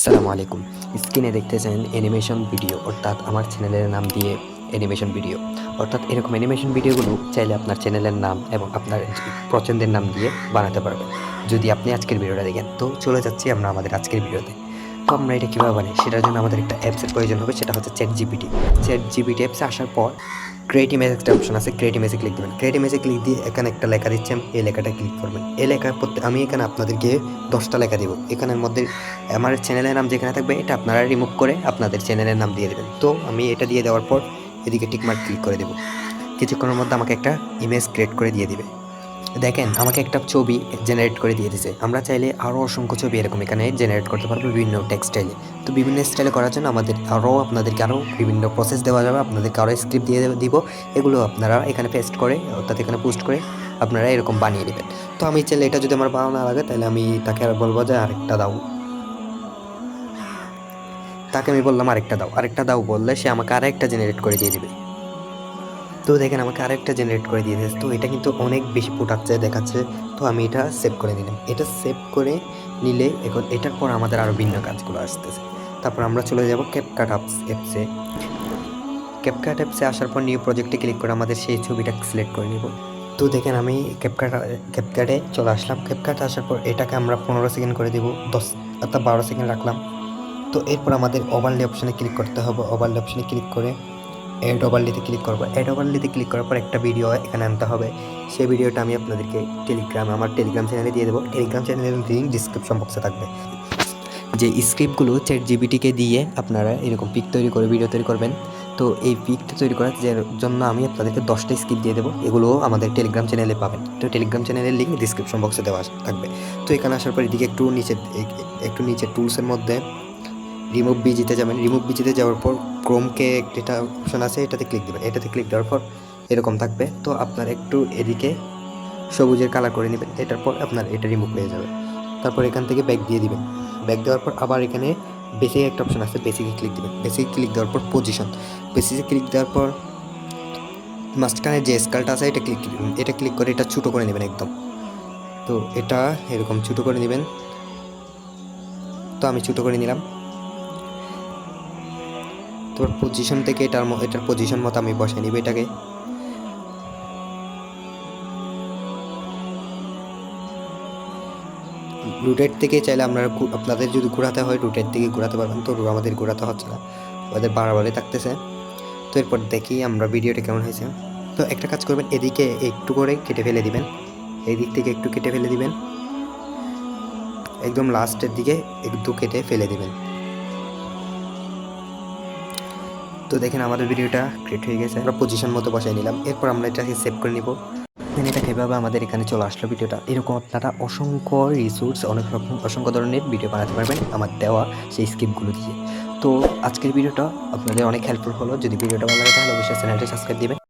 আসসালামু আলাইকুম। স্ক্রিনে দেখতেছেন অ্যানিমেশন ভিডিও অর্থাৎ আমার চ্যানেলের নাম দিয়ে অ্যানিমেশন ভিডিও অর্থাৎ এরকম অ্যানিমেশন ভিডিওগুলো চাইলে আপনার চ্যানেলের নাম এবং আপনার পছন্দের নাম দিয়ে বানাতে পারবেন। যদি আপনি আজকের ভিডিওটা দেখেন, তো চলে যাচ্ছি আমরা আমাদের আজকের ভিডিওতে। তো আমরা এটা কীভাবে বানাই? সেটার জন্য আমাদের একটা অ্যাপসের প্রয়োজন হবে, সেটা হচ্ছে চ্যাট জিপিটি চ্যাট জিপিটি অ্যাপসে আসার পর ক্রিয়েট ইমেজ একটা অপশন আছে ক্রিয়েট ইমেজে ক্লিক দেবেন। ক্রিয়েট ইমেজে ক্লিক দিয়ে এখানে একটা লেখা দিচ্ছে এই লেখাটা ক্লিক করবেন। এই প্রত্যেক আমি এখানে আপনাদেরকে দশটা লেখা দেবো। এখানের মধ্যে আমার চ্যানেলের নাম যেখানে থাকবে, এটা আপনারা রিমুভ করে আপনাদের চ্যানেলের নাম দিয়ে দেবেন। তো আমি এটা দিয়ে দেওয়ার পর এদিকে টিকমার্ক ক্লিক করে দেবো। কিছুক্ষণের মধ্যে আমাকে একটা ইমেজ ক্রিয়েট করে দিয়ে দিবে। দেখেন, আমাকে একটা ছবি জেনারেট করে দিয়ে দিছে। আমরা চাইলে আরও অসংখ্য ছবি এরকম এখানে জেনারেট করতে পারব বিভিন্ন টেক্সটাইলে তো বিভিন্ন স্টাইলে করার জন্য আমাদের আরও আপনাদেরকে আরও বিভিন্ন প্রসেস দেওয়া যাবে, আপনাদেরকে আরও স্ক্রিপ্ট দিয়ে দিব এগুলো আপনারা এখানে পেস্ট করে, অর্থাৎ এখানে পোস্ট করে আপনারা এরকম বানিয়ে নেবেন। তো আমি চাইলে এটা যদি আমার ভালো না লাগে, তাহলে আমি তাকে আর বলব যে আরেকটা দাও। তাকে আমি বললাম আরেকটা দাও। আরেকটা দাও বললে সে আমাকে আরেকটা জেনারেট করে দিয়ে দিবে। তো দেখেন, আমাকে আরেকটা জেনারেট করে দিয়ে দিয়েছে। তো এটা কিন্তু অনেক বেশি ফুটাচ্ছে দেখাচ্ছে। তো আমি এটা সেভ করে নিলাম এটা সেভ করে নিলে এখন এটার পর আমাদের আরও ভিন্ন কাজগুলো আসতেছে। তারপর আমরা চলে যাব ক্যাপকাট অ্যাপস অ্যাপসে ক্যাপকাট অ্যাপসে আসার পর নিউ প্রজেক্টে ক্লিক করে আমাদের সেই ছবিটা সিলেক্ট করে নিব। তো দেখেন, আমি ক্যাপকাট ক্যাপকাটে চলে আসলাম। ক্যাপকাটে আসার পর এটাকে আমরা পনেরো সেকেন্ড করে দিব, দশ অর্থাৎ বারো সেকেন্ড রাখলাম। তো এরপর আমাদের ওভারলে অপশানে ক্লিক করতে হবে। ওভারলে অপশানে ক্লিক করে অ্যাড ওভারলিতে ক্লিক করব। অ্যাড ওভারলিতে ক্লিক করার পর একটা ভিডিও এখানে আনতে হবে। সেই ভিডিওটা আমি আপনাদেরকে টেলিগ্রামে আমার টেলিগ্রাম চ্যানেলে দিয়ে দেবো। টেলিগ্রাম চ্যানেলের লিঙ্ক ডিসক্রিপশন বক্সে থাকবে। যে স্ক্রিপ্টগুলো চ্যাট জিবিটিকে দিয়ে আপনারা এরকম পিক তৈরি করে ভিডিও তৈরি করবেন। তো এই পিকটা তৈরি করার জন্য আমি আপনাদেরকে দশটা স্ক্রিপ্ট দিয়ে দেবো। এগুলো আমাদের টেলিগ্রাম চ্যানেলে পাবেন। তো টেলিগ্রাম চ্যানেলের লিঙ্ক ডিসক্রিপশন বক্সে দেওয়া থাকবে। তো এখানে আসার পর এদিকে একটু নিচে এক- একটু নিচে টুলসের মধ্যে রিমুভ বিজিতে যাবেন। রিমুভ বিজিতে যাওয়ার পর ক্রোমকে একটা অপশন আছে, এটাতে ক্লিক দেবেন। এটাতে ক্লিক দেওয়ার পর এরকম থাকবে। তো আপনার একটু এদিকে সবুজের কালার করে নেবেন। এটার পর আপনার এটা রিমুভ হয়ে যাবে। তারপর এখান থেকে ব্যাক দিয়ে দিবেন। ব্যাক দেওয়ার পর আবার এখানে বেসিক একটা অপশন আছে বেসিকে ক্লিক দিবেন। বেসিকে ক্লিক দেওয়ার পর পজিশন বেসিকে ক্লিক দেওয়ার পর মাঝখানে যে স্কালটা আছে, এটা ক্লিক এটা ক্লিক করে এটা ছোটো করে নেবেন একদম। তো এটা এরকম ছোটো করে নেবেন। তো আমি ছোটো করে নিলাম। তোর পজিশন থেকে এটার এটার পজিশন মতো আমি বসে নিব এটাকে। রুটের থেকে চাইলে আপনারা আপনাদের যদি ঘোরাতে হয় রুটের থেকে ঘোরাতে পারবেন, তো আমাদের ঘোরাতে হচ্ছে না। আমাদের বারবারই থাকতেছে। তো এরপর দেখি আমরা ভিডিওটা কেমন হয়েছে। তো একটা কাজ করবেন, এদিকে একটু করে কেটে ফেলে দিবেন। এই দিক থেকে একটু কেটে ফেলে দিবেন। একদম লাস্টের দিকে একটু কেটে ফেলে দিবেন। তো দেখেন আমাদের ভিডিওটা ক্রিয়েট হয়ে গেছে। আমরা পজিশন মতো বসাই নিলাম। এরপর আমরা এটাকে সেভ করে নিব। এটা এভাবে আমাদের এখানে চলে আসলো ভিডিওটা। এরকম আপনারা অসংখ্য রিসোর্স অনেক রকম অসংখ্য ধরনের ভিডিও বানাতে পারবেন আমার দেওয়া সেই স্কিপগুলো দিয়ে। তো আজকের ভিডিওটা আপনাদের অনেক হেল্পফুল হলো। যদি ভিডিওটা ভালো লাগে তাহলে অবশ্যই চ্যানেলটা সাবস্ক্রাইব দিবেন।